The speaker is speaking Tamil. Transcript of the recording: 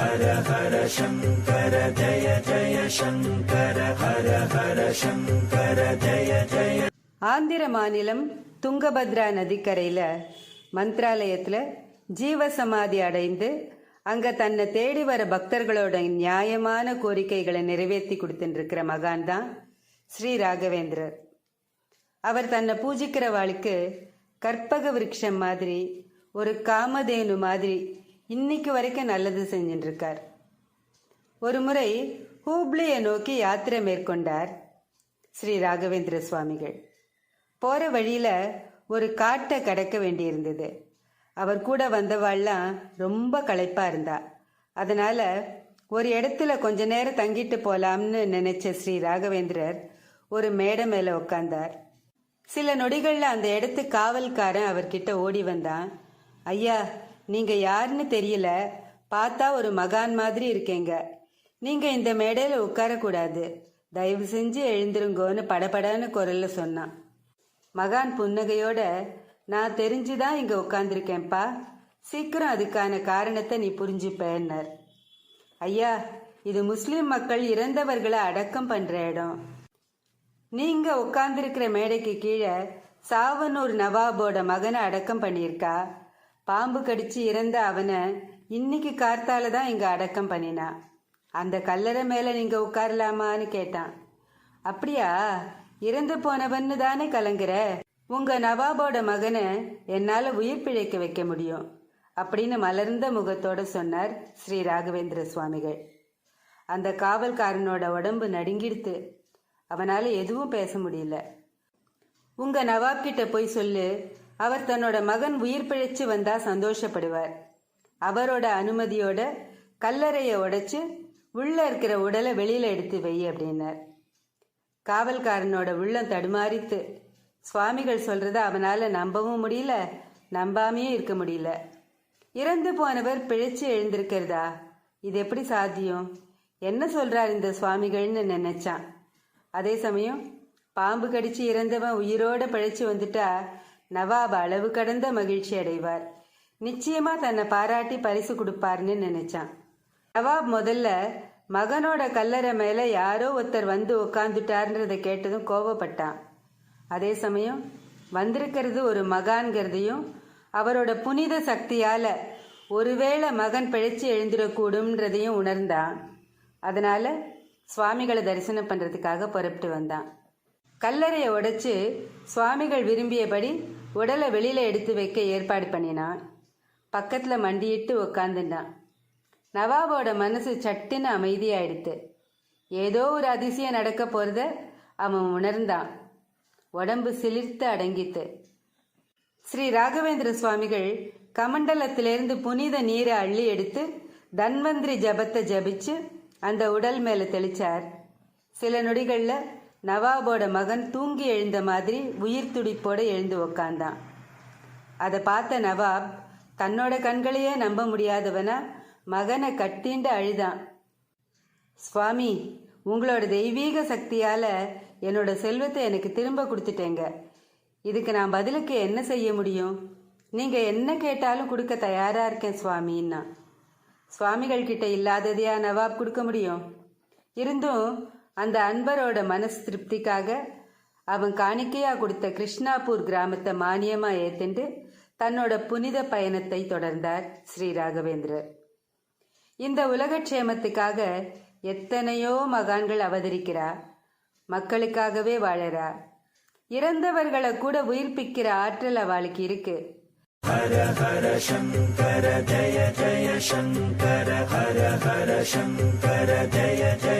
ஹர ஹர சங்கர ஜய ஜய சங்கர ஹர ஹர சங்கர ஜய ஜய ஆந்திர மாநிலம் துங்கபத்ரா நதிக்கரையில் மந்த்ராலயத்தில் ஜீவசமாதி அடைந்து அங்கே தன்னை தேடி வர பக்தர்களோட நியாயமான கோரிக்கைகளை நிறைவேற்றி கொடுத்துட்டு மகான் தான் ஸ்ரீ ராகவேந்திரர். அவர் தன்னை பூஜிக்கிற வாளுக்கு கற்பக விருட்சம் மாதிரி ஒரு காமதேனு மாதிரி இன்னைக்கு வரைக்கும் நல்லது செஞ்சுட்டுருக்கார் ஒரு முறை ஹூப்ளியை நோக்கி யாத்திரை மேற்கொண்டார் ஸ்ரீ ராகவேந்திர சுவாமிகள். போகிற வழியில் ஒரு காட்டை கடக்க வேண்டியிருந்தது. அவர் கூட வந்தவாள்லாம் ரொம்ப களைப்பாக இருந்தா. அதனால் ஒரு இடத்துல கொஞ்ச நேரம் தங்கிட்டு போகலாம்னு நினைச்ச ஸ்ரீ ராகவேந்திரர் ஒரு மேடை மேலே உட்கார்ந்தார் சில நொடிகளில் அந்த இடத்து காவல்காரன் அவர்கிட்ட ஓடி வந்தான். ஐயா நீங்க யாருன்னு தெரியல. பார்த்தா ஒரு மகான் மாதிரி இருக்கீங்க. நீங்க இந்த மேடையில உட்காரக்கூடாது தயவு செஞ்சு எழுந்திருங்கோன்னு படபடன்னு குரல்ல சொன்னான் மகான் புன்னகையோட நான் தெரிஞ்சுதான் இங்க உட்காந்துருக்கேன்ப்பா சீக்கிரம் அதுக்கான காரணத்தை நீ புரிஞ்சுப்பேன்னார். ஐயா இது முஸ்லிம் மக்கள் இறந்தவர்களை அடக்கம் பண்ற இடம். நீங்க உட்கார்ந்திருக்கிற மேடைக்கு கீழே சாவனூர் நவாபோட மகனை அடக்கம் பண்ணியிருக்கா? பாம்பு கடிச்சு இறந்த அவனை இன்னைக்கு கார்த்தால தான் இங்க அடக்கம் பண்ணினா. அந்த கல்லறை மேல நீங்க உட்காரலாமான்னு கேட்டான். அப்படியா? இறந்து போனவன்னு தானே கலங்குற? உங்க நவாபோட மகனை என்னால உயிர் பிழைக்க வைக்க முடியும். அப்படின்னு மலர்ந்த முகத்தோட சொன்னார் ஸ்ரீ ராகவேந்திர சுவாமிகள். அந்த காவல்காரனோட உடம்பு நடுங்கிடுத்து. அவனால எதுவும் பேச முடியல. உங்க நவாப் கிட்ட போய் சொல்லு. அவர் தன்னோட மகன் உயிர் பிழைச்சு வந்தா சந்தோஷப்படுவார். அவரோட அனுமதியோட கல்லறையை உடைச்சு உள்ள இருக்கிற உடலை வெளியில எடுத்து வை அப்படின்னார். காவல்காரனோட உள்ளம் தடுமாறித்து சுவாமிகள் சொல்றத அவனால நம்பவும் முடியல நம்பாமையும் இருக்க முடியல. இறந்து போனவர் பிழைச்சு எழுந்திருக்கிறதா? இது எப்படி சாத்தியம்? என்ன சொல்றார் இந்த சுவாமிகள்னு நினைச்சான். அதே சமயம் பாம்பு கடிச்சு இறந்தவன் உயிரோட பிழைச்சு வந்துட்டா நவாப் அளவு கடந்த மகிழ்ச்சி அடைவார். நிச்சயமா தன்னை பாராட்டி பரிசு கொடுப்பார்னு நினைச்சான். நவாப் முதல்ல மகனோட கல்லறை மேல யாரோ ஒருத்தர் வந்து உட்காந்துட்டார்ன்றத கேட்டதும் கோவப்பட்டான். அதே சமயம் வந்திருக்கிறது ஒரு மகான்கிறதையும் அவரோட புனித சக்தியால ஒருவேளை மகன் பிழைச்சு எழுந்திடக்கூடும்ன்றதையும் உணர்ந்தான். அதனால சுவாமிகளை தரிசனம் பண்றதுக்காக புறப்பட்டு வந்தான். கல்லறையை உடைச்சு சுவாமிகள் விரும்பியபடி உடலை வெளியில் எடுத்து வைக்க ஏற்பாடு பண்ணினான் பக்கத்தில் மண்டியிட்டு உக்காந்துட்டான். நவாபோட மனசு சட்டுன்னு அமைதியாயிடுத்து ஏதோ ஒரு அதிசயம் நடக்க போகிறத அவன் உணர்ந்தான். உடம்பு சிலிர்த்து அடங்கித்து ஸ்ரீ ராகவேந்திர சுவாமிகள் கமண்டலத்திலிருந்து புனித நீரை அள்ளி எடுத்து தன்வந்திரி ஜபத்தை ஜபிச்சு அந்த உடல் மேலே தெளிச்சார். சில நொடிகளில் நவாபோட மகன் தூங்கி எழுந்த மாதிரி உயிர் துடிப்போட எழுந்து உக்காந்தான். அதை பார்த்த நவாப் தன்னோட கண்களையே நம்ப முடியாதவனா மகனை கட்டிண்டு அழுதான். சுவாமி உங்களோட தெய்வீக சக்தியால என்னோட செல்வத்தை எனக்கு திரும்ப கொடுத்துட்டேங்க. இதுக்கு நான் பதிலுக்கு என்ன செய்ய முடியும்? நீங்க என்ன கேட்டாலும் கொடுக்க தயாரா இருக்கேன் சுவாமின்னா. சுவாமிகள் கிட்ட இல்லாததையா நவாப் கொடுக்க முடியும்? இருந்தும் அந்த அன்பரோட மனசு திருப்திக்காக அவன் காணிக்கையா கொடுத்த கிருஷ்ணாப்பூர் கிராமத்தை மானியமா ஏத்துண்டு தன்னோட புனித பயணத்தை தொடர்ந்தார் ஸ்ரீ ராகவேந்திரர். இந்த உலகக்ஷேமத்துக்காக எத்தனையோ மகான்கள் அவதரிக்கிறா மக்களுக்காகவே வாழறா. இறந்தவர்களை கூட உயிர்ப்பிக்கிற ஆற்றல் அவளுக்கு இருக்கு. ஹர ஹர சங்கர ஜய ஜய சங்கர ஹர ஹர சங்கர ஜய ஜய